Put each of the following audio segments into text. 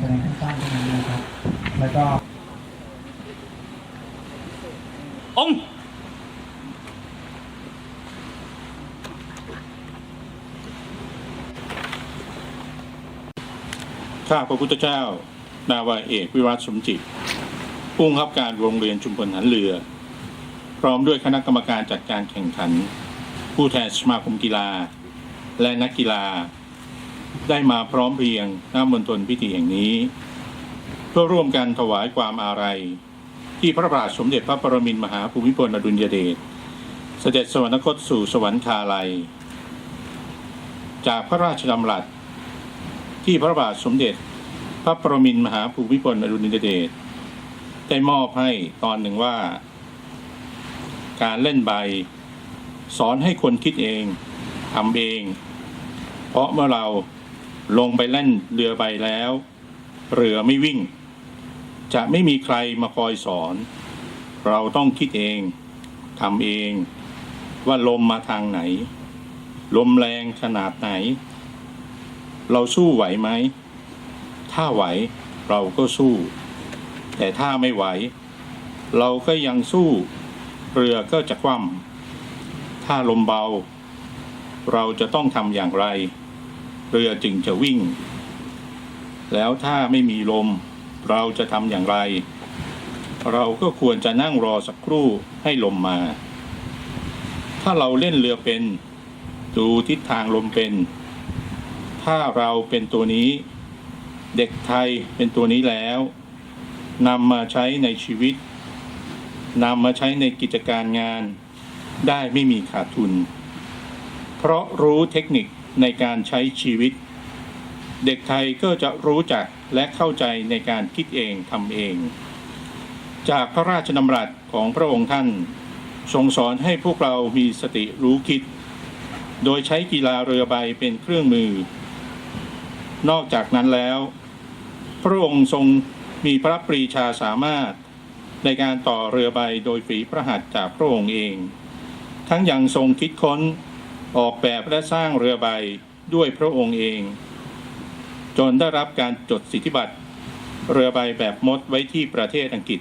แสดงให้ทราบตรงนี้นะครับ แล้วก็องค์ข้าพระพุทธเจ้า นาวาเอกวิรัตสมจิตผู้บังคับการโรงเรียนชุมพลหันเรือ พร้อมด้วยคณะกรรมการจัดการแข่งขัน ผู้แทนสมาคมกีฬา และนักกีฬา ได้มาพร้อมเพรียงหน้ามณฑลพิธีแห่งนี้ เพื่อร่วมกันถวายความอาลัยที่พระบาทสมเด็จพระปรมินทรมหาภูมิพลอดุลยเดชเสด็จสวรรคตสู่สวรรคาลัย จากพระราชดำรัส ที่พระบาทสมเด็จพระปรมินทรมหาภูมิพลอดุลยเดชได้มอบให้ตอนหนึ่งว่า การเล่นใบ สอนให้คนคิดเองทำเอง เพราะเมื่อเรา ลงไปเล่นเรือใบแล้ว เรือไม่วิ่ง จะไม่มีใครมาคอยสอน เราต้องคิดเองทำเองว่าลมมาทางไหน ลมแรงขนาดไหน เราสู้ไหวไหม ถ้าไหวเราก็สู้ แต่ถ้าไม่ไหว เราก็ยังสู้ เรือก็จะคว่ำถ้าลมเบา เราจะต้องทำอย่างไร เรือจึงจะวิ่ง แล้วถ้าไม่มีลม เราจะทำอย่างไร เราก็ควรจะนั่งรอสักครู่ให้ลมมา ถ้าเราเล่นเรือเป็น ดูทิศทางลมเป็น ถ้าเราเป็นตัวนี้ เด็กไทยเป็นตัวนี้แล้วนำมาใช้ในชีวิตนำมาใช้ในกิจการงาน ได้ไม่มีขาดทุน เพราะรู้เทคนิค ในการใช้ชีวิต เด็กไทยก็จะรู้จักและเข้าใจในการคิดเองทำเอง จากพระราชดำรัสของพระองค์ท่านทรงสอนให้พวกเรามีสติรู้คิด โดยใช้กีฬาเรือใบเป็นเครื่องมือ นอกจากนั้นแล้ว พระองค์ทรงมีพระปรีชาสามารถในการต่อเรือใบโดยฝีพระหัตถ์จากพระองค์เอง ทั้งยังทรงคิดค้น ออกแบบและสร้างเรือใบด้วยพระองค์เอง จนได้รับการจดสิทธิบัตร เรือใบแบบมดไว้ที่ประเทศอังกฤษ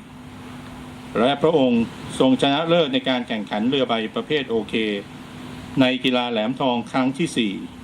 และพระองค์ทรงชนะเลิศในการแข่งขันเรือใบประเภทโอเค ในกีฬาแหลมทองครั้งที่4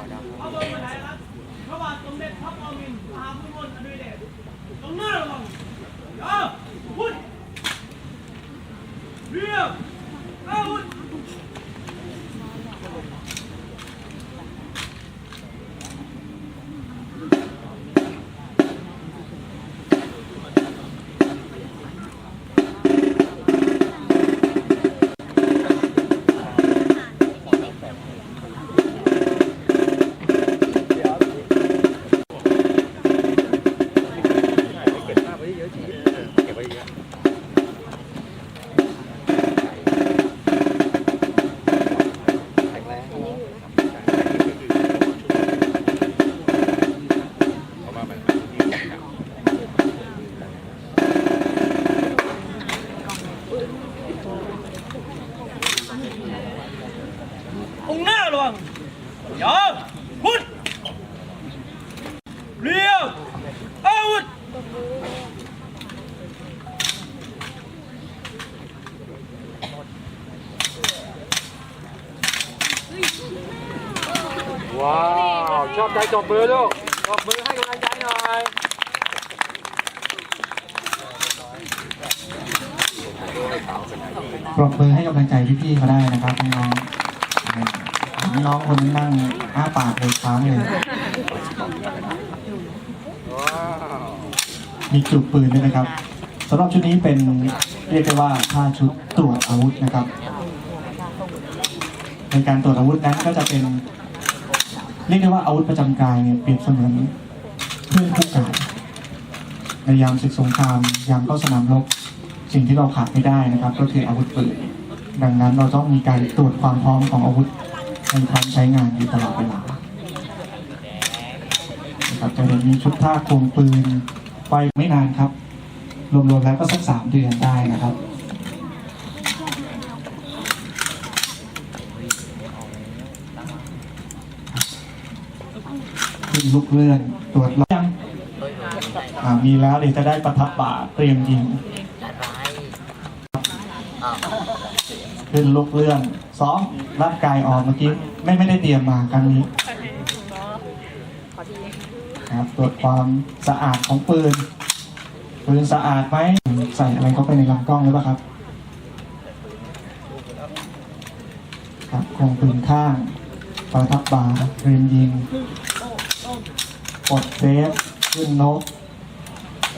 ของลบพระบรมฉายาลักษณ์พระบาทสมเด็จพระปรมินทรมหาภูมิพลอดุลยเดชตรงหน้าระวังอ ตรงหน้าระวังอย่าพุทธเรียบอาวุธว้าว ชอบใจจบมือลูกจบมือให้กำลังใจหน่อยปรบมือให้กำลังใจพี่ๆเขาได้นะครับน้องๆ น้องคนนี้นั่งอ้าปากเลยค้างเลยว้าวมีจุดปืนด้วยนะครับสำหรับชุดนี้เป็นเรียกได้ว่าผ้าชุดตรวจอาวุธนะครับ ในการตรวจอาวุธนั้นก็จะเป็นเรียกได้ว่าอาวุธประจำกายเนี่ยเปรียบเสมือนเพื่อนคู่กายในยามศึกสงครามยามเข้าสนามรบสิ่งที่เราขาดไม่ได้นะครับ ก็คืออาวุธปืนดังนั้นเราต้องมีการตรวจความพร้อมของอาวุธ ในพร้อมใช้งานอยู่ตลอดเวลานะครับจะเห็นมีชุดท่าควงปืนไปไม่นานครับ รวมๆแล้วก็สักสามเดือนได้นะครับขึ้นลุกเลื่อนตรวจยังมีแล้วเดี๋ยวจะได้ประทับบ่าเตรียมยิง ขึ้นลุกเลื่อนซ้อมร่างกายออกเมื่อกี้ไม่ไม่ได้เตรียมมาครั้งนี้ครับตรวจความสะอาดของปืน ปืนสะอาดไหมใส่อะไรเข้าไปในลำกล้องหรือเปล่าครับ ครับคงปืนข้างประทับบาเรียมยิงกดเซฟขึ้นนก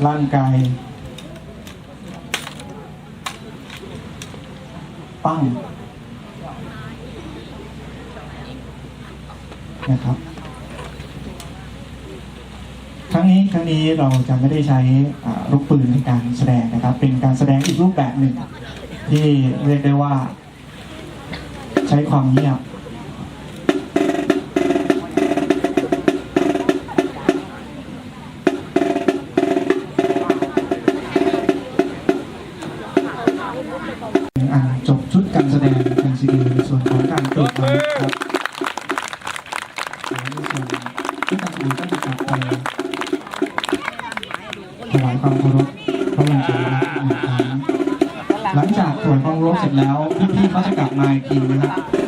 ร่างกาย ปั้งนะครับ ครั้งนี้ครั้งนี้เราจะไม่ได้ใช้ลูกปืนในการแสดงนะครับ เป็นการแสดงอีกรูปแบบหนึ่ง ที่เรียกได้ว่า ใช้ความเงียบอ่าจบ การแสดงทางซีดีในส่วนของการตรวจอาวุธครับในส่วนชุดการแสดงก็จะกลับไปถวายความเคารพพระบรมฉายาลักษณ์อีกหนึ่งครั้งหลังจากถวายความเคารพเสร็จแล้วพี่ๆเขาจะกลับมาอีกทีนะครับ